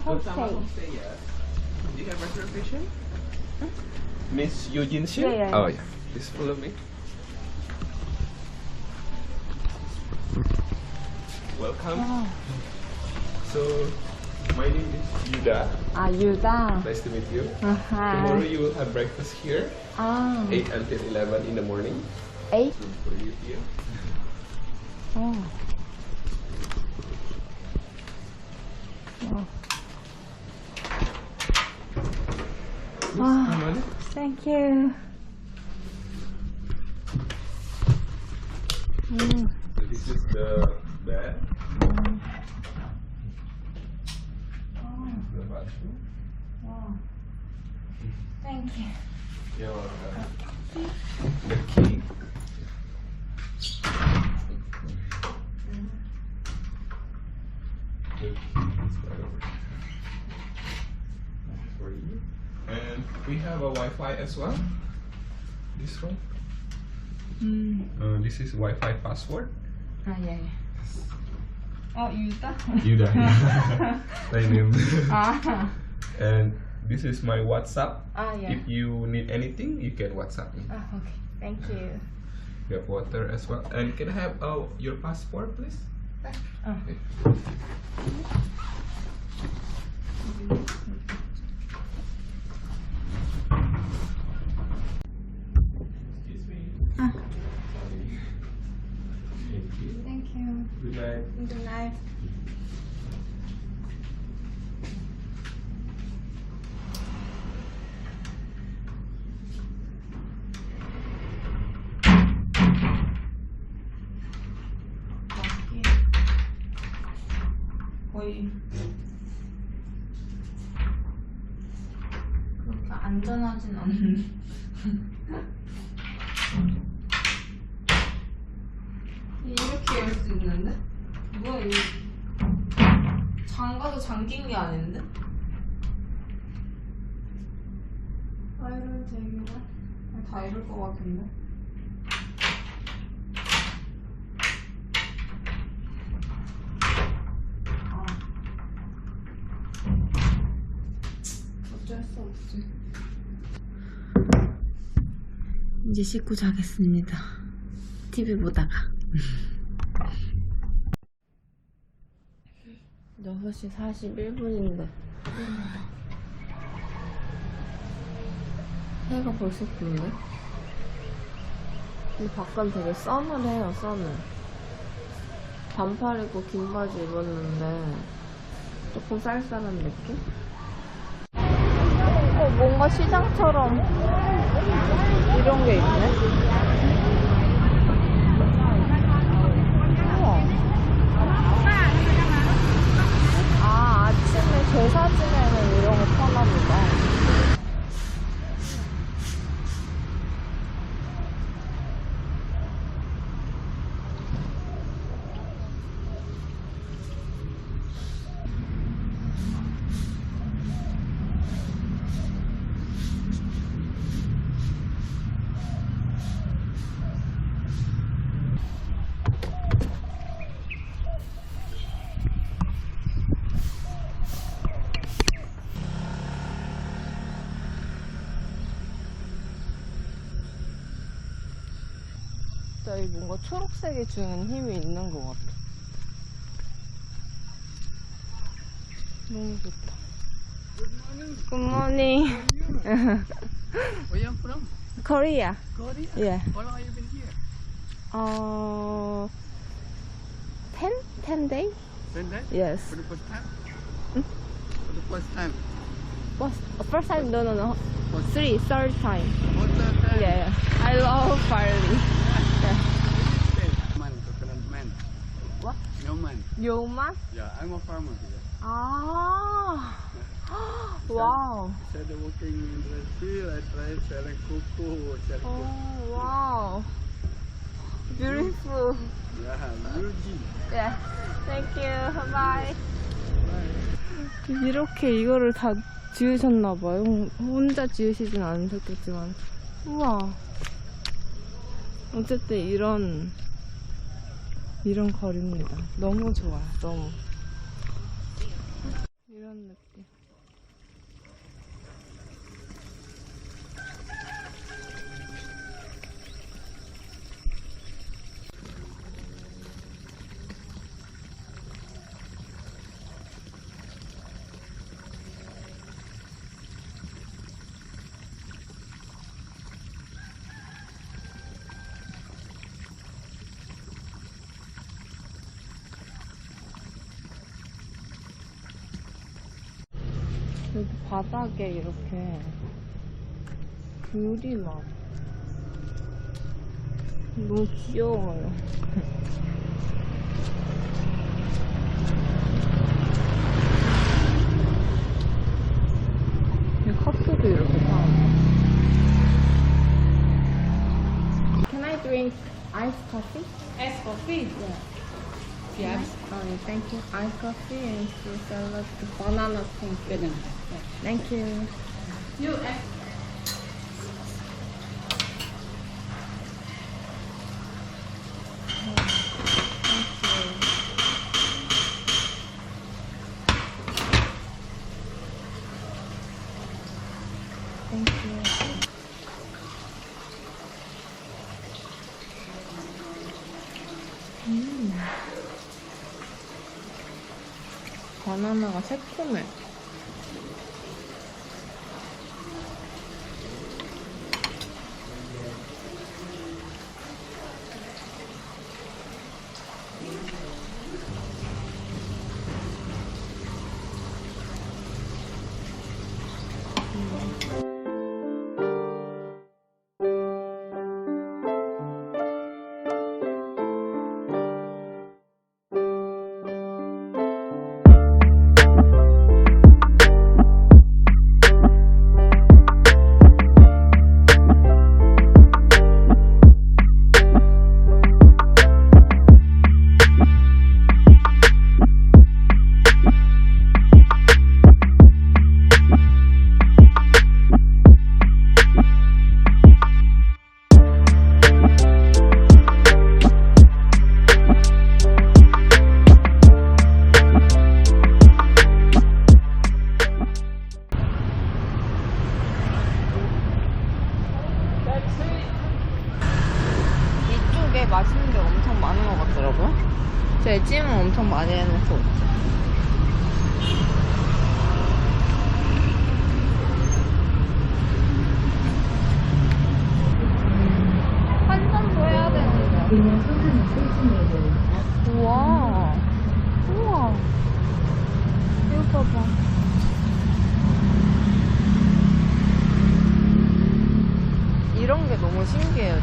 home stay. yes. Do you have reservation? Hmm? Miss Eugene Shi? Yeah, yeah, Oh, yeah. Please follow me. Welcome. Oh. So, my name is Yuda. Ah, Yuda. Nice to meet you. Uh -huh. Tomorrow you will have breakfast here. Ah. 8 until 11 in the morning. 8? For you here. Oh. Thank you. 음, So this is the bed. The bathroom. 와. Thank you. You're welcome. The key. The key is right over here. For you and we have a Wi-Fi as well. This one. Mm. Uh, this is Wi-Fi password. Ah yeah. yeah. Oh, Yuda. Yuda. My name. Ah. And this is my WhatsApp. Ah yeah. If you need anything, you can WhatsApp me. Ah okay. Thank you. You have water as well. And can I have oh, your passport, please? Ah. Okay. Mm-hmm. Ah. you. Thank you. Good night. Good night. 장가도 잠긴 게 아닌데? 다 이럴 얘기가? 다 이럴 것 같은데? 아. 어쩔 수 없지. 이제 씻고 자겠습니다. TV 보다가. 6시 41분인데. 해가 벌써 뜨는데? 근데 바깥 되게 서늘해요, 서늘. 반팔 입고 긴 바지 입었는데, 조금 쌀쌀한 느낌? 어, 뭔가 시장처럼 이런 게 있네? 우와. 아, 아침에 제사 지내는 이런 거 보다. 이 뭔가 초록색이 주는 힘이 있는 것 같아. 너무 좋다. 굿모닝. Where you from? Korea. Korea. Yeah. How long have you been here? Uh, 10? 10 days? Ten days? Yes. For the first time? Hmm? For the first time. Was, first time? No, no, no. First, Three, third time. what the time? Yeah, yeah. I love Bali. Man, coconut man. What? No man. 요만? Yeah, I'm a farmer here. 아. 와우. Instead of working in the field, I try selling cocoa, selling cocoa. 오, 와우. Beautiful. Yeah, Yuji. Yeah. Thank you. Bye. 이렇게 이거를 다 지으셨나봐요. 혼자 지으시진 않으셨겠지만. 우와. 어쨌든 이런, 이런 거리입니다. 너무 좋아요. 너무. 이런 느낌. 여기 바닥에 이렇게 귤이 막 너무 귀여워요. 이 커피도 이렇게 파네. Can I drink iced coffee? Iced coffee? Yes. Oh, thank you. Iced coffee and fruit salad, banana thing. Banana. Thank you. You add Thank you. Thank you. 음. 바나나가 새콤해.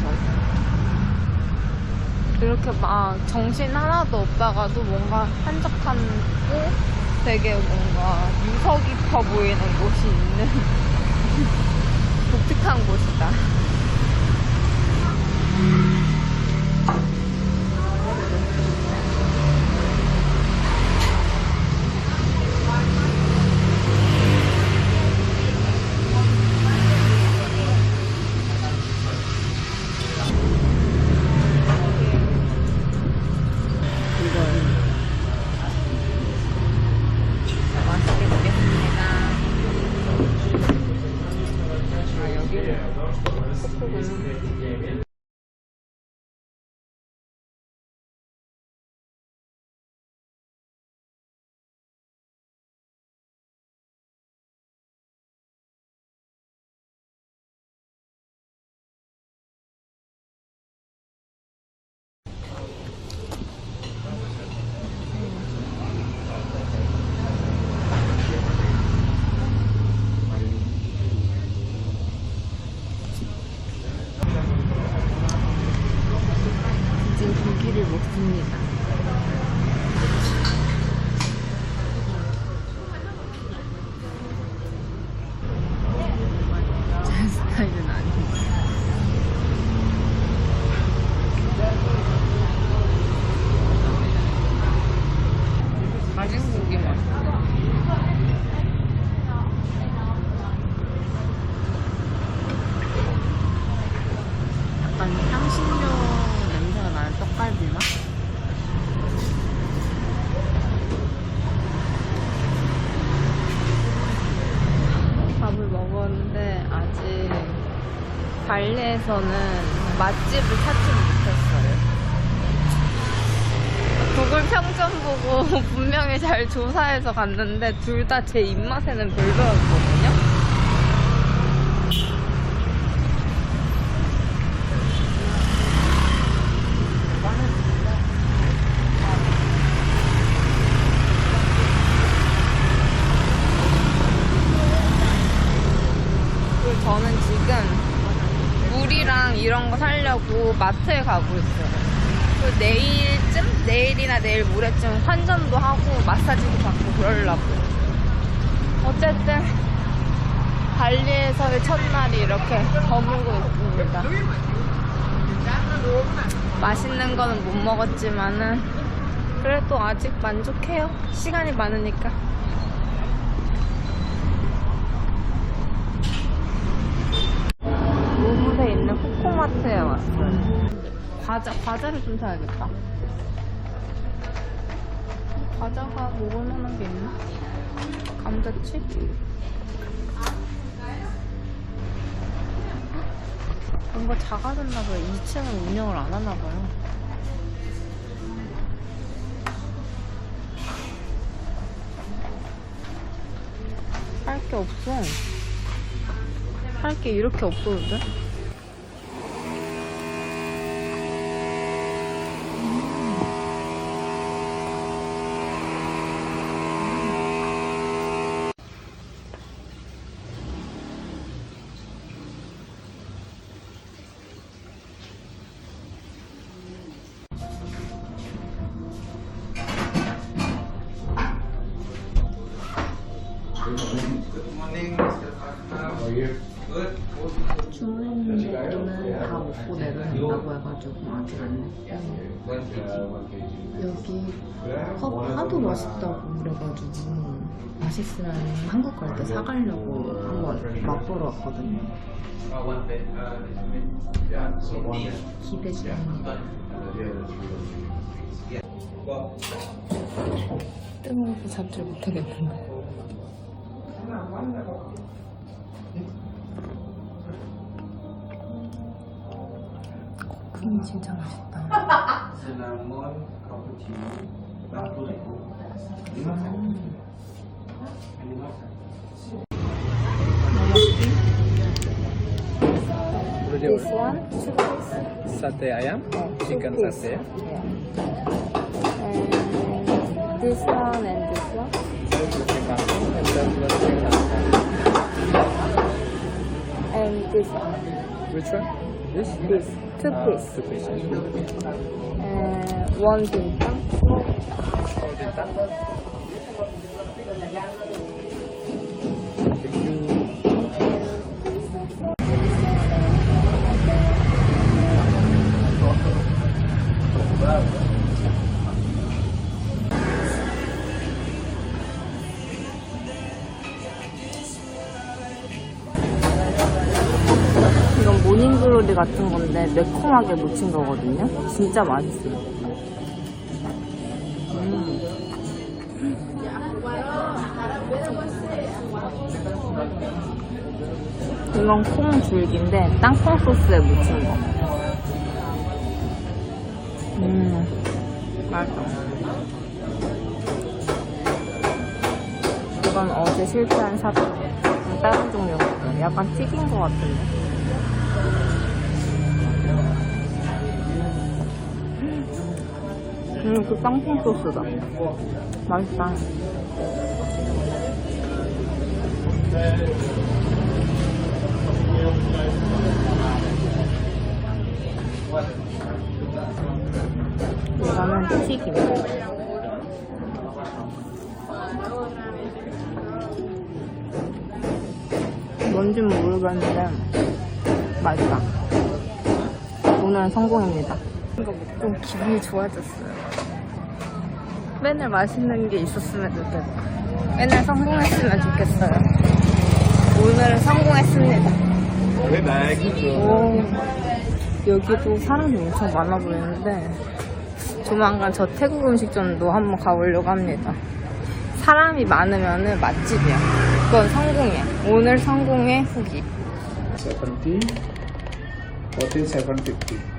저는. 이렇게 막 정신 하나도 없다가도 뭔가 한적하고 되게 뭔가 유서 깊어 보이는 곳이 있는 독특한 곳이다. 약간 향신료 냄새가 나는 떡갈비 맛? 밥을 먹었는데 아직 발리에서는 맛집을 찾지 못했어요. 구글 평점 보고 분명히 잘 조사해서 갔는데 둘 다 제 입맛에는 별로였거든요. 사려고 마트에 가고 있어요. 내일쯤? 내일이나 내일 모레쯤 환전도 하고 마사지도 받고 그러려고. 어쨌든 발리에서의 첫날이 이렇게 저물고 있습니다. 맛있는 거는 못 먹었지만은 그래도 아직 만족해요. 시간이 많으니까. 로물에 있는 코코 마트에 왔어요. 과자, 과자를 좀 사야겠다. 과자가 먹을 만한 게 있나? 감자칩? 뭔가 작아졌나봐요. 2층은 운영을 안 하나봐요. 할 게 없어. 할 게 이렇게 없었는 아직 안 냈고 여기 컵 하도 맛있다고 그래가지고 맛있으면 한국 갈 때 사가려고 한번 맛보러 왔거든요. 기대 중입니다 뜨거워서 잡질 못하겠는데 크림이 진짜 맛있다 Cinnamon, cappuccino, batu This one? Sate ayam, chicken sate. And this one and this one? And this one? Which one? This? This. Two piece. Two pieces. And one bintang. Thank 같은 건데 매콤하게 무친 거거든요. 진짜 맛있어요. 음. 이건 콩 줄기인데 땅콩 소스에 무친 거. 음, 맛있어. 이건 어제 실패한 사탕. 음, 다른 종류거든. 약간 튀긴 거 같은데. 음, 그 땅콩 소스다. 맛있다. 이거는 튀김. 뭔진 모르겠는데 맛있다. 오늘은 성공입니다. 이거 먹고 기분이 좋아졌어요. 맨날 맛있는 게 있었으면 좋겠고 맨날 성공했으면 좋겠어요. 오늘은 성공했습니다. 오, 여기도 사람이 엄청 많아 보이는데 조만간 저 태국 음식점도 한번 가보려고 합니다. 사람이 많으면 맛집이야. 그건 성공이야. 오늘 성공의 후기. 70, 14,750.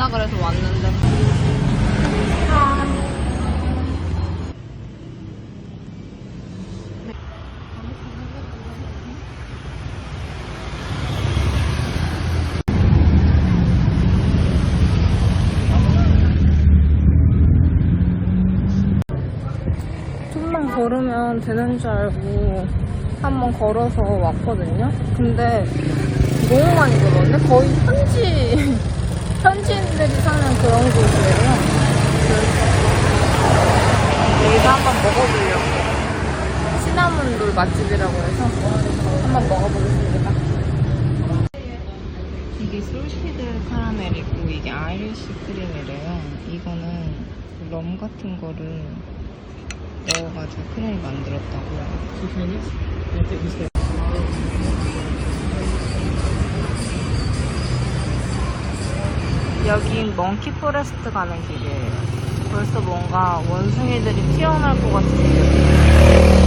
잘한다 그래서 왔는데. 좀만 걸으면 되는 줄 알고 한번 걸어서 왔거든요. 근데 너무 많이 걸었네. 거의 현지 현지인들이 사는 그런 곳이에요. 여기서 한번 먹어보려고. 시나몬롤 맛집이라고 해서 한번 먹어보겠습니다. 이게 솔티드 카라멜이고 이게 아이리시 크림이래요. 이거는 럼 같은 거를 넣어가지고 크림을 만들었다고. 여긴 멍키 포레스트 가는 길이에요. 벌써 뭔가 원숭이들이 튀어나올 것 같은 느낌. Yeah,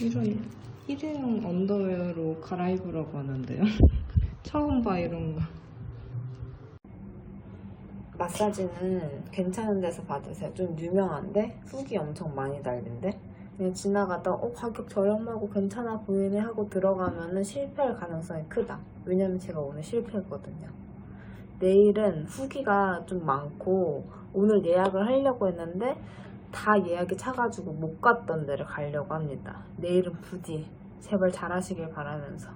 이런 일회용 언더웨어로 갈아입으라고 하는데요. 처음 봐 이런 거. 마사지는 괜찮은 데서 받으세요. 좀 유명한데 후기 엄청 많이 달린데 그냥 지나가다 어 가격 저렴하고 괜찮아 보이네 하고 들어가면은 실패할 가능성이 크다. 왜냐면 제가 오늘 실패했거든요. 내일은 후기가 좀 많고 오늘 예약을 하려고 했는데 다 예약이 차가지고 못 갔던 데를 가려고 합니다. 내일은 부디 제발 잘하시길 바라면서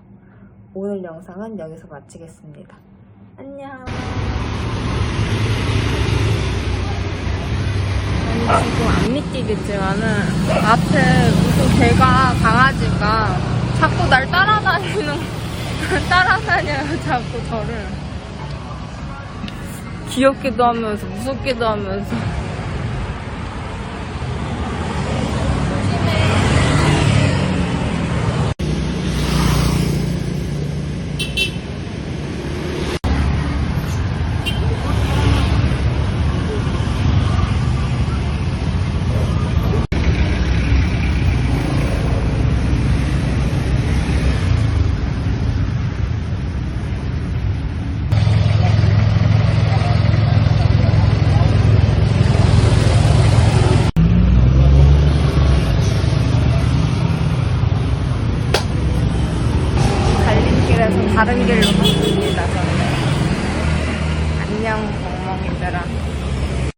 오늘 영상은 여기서 마치겠습니다. 안녕. 지금 안 믿기겠지만은 앞에 무슨 개가 강아지가 자꾸 날 따라다니는 따라다녀요 자꾸 저를 귀엽기도 하면서 무섭기도 하면서